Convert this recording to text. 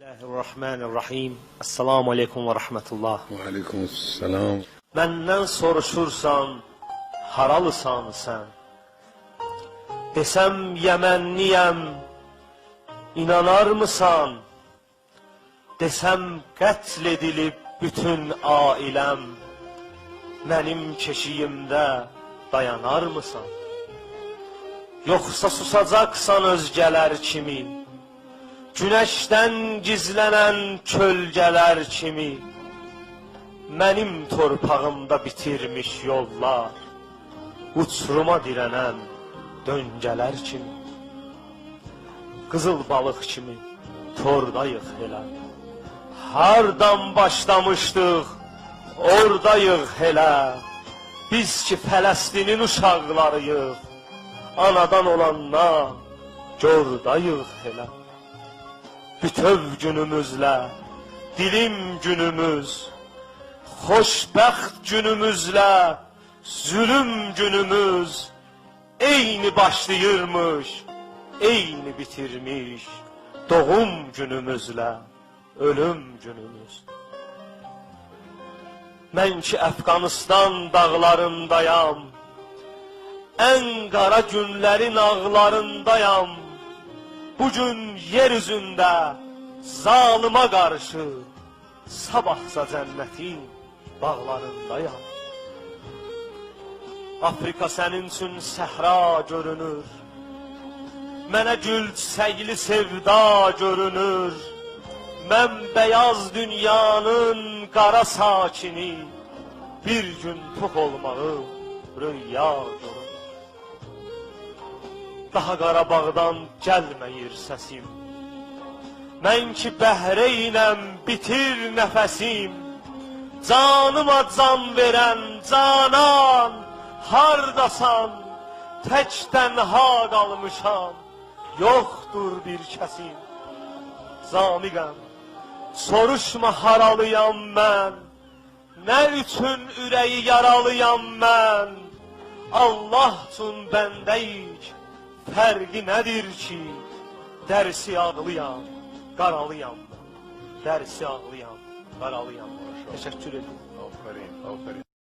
Bismillahirrahmanirrahim. Esselamu aleyküm ve rahmetullah. Aleykümselam. Məndən soruşursan, haralısan sən? Desəm Yəmənliyəm, inanarmısan? Desəm qətl edilib bütün ailəm, mənim keşiyimdə dayanarmısan? Yoxsa susacaqsan özgələr kimi, Güneşten gizlenen kölgeler kimi Benim torpağımda bitirmiş yollar. Uçuruma direnen döngeler kimi Kızıl balık kimi tordayıq elə Hardan başlamışdıq oradayıq elə Biz ki Fələstinin uşaqlarıyıq Anadan olandan cordayıq elə Bütöv günümüzlə, dilim günümüz, xoşbəxt günümüzlə, zülüm günümüz, eyni başlayırmış, eyni bitirmiş, doğum günümüzlə, ölüm günümüz. Mən ki Əfqanistan dağlarındayam, ən qara günlərin ağlarındayam, Bugün yeryüzünde zalıma karşı sabahsa cennetin bağlarındayam. Afrika senin üçün səhra görünür. Mənə gül çiçəkli sevda görünür. Mən beyaz dünyanın qara sakini bir gün tox olmağı rüya görür. Daha Qarabağdan gəlməyir səsim. Mən ki bəhrəynəm, bitir nəfəsim. Canıma can verən canan, hardasan? Tək tənha qalmışam, yoxdur bir kəsim. Zamiqəm, soruşma haralıyam mən. Nə üçün ürəyi yaralıyam mən? Allah üçün bəndəyik. Fərqi nədir ki, dərsi ağlıyam, qaralıyam. Dərsi ağlıyam, qaralıyam. Təşəkkür edirəm. Aferin, aferin.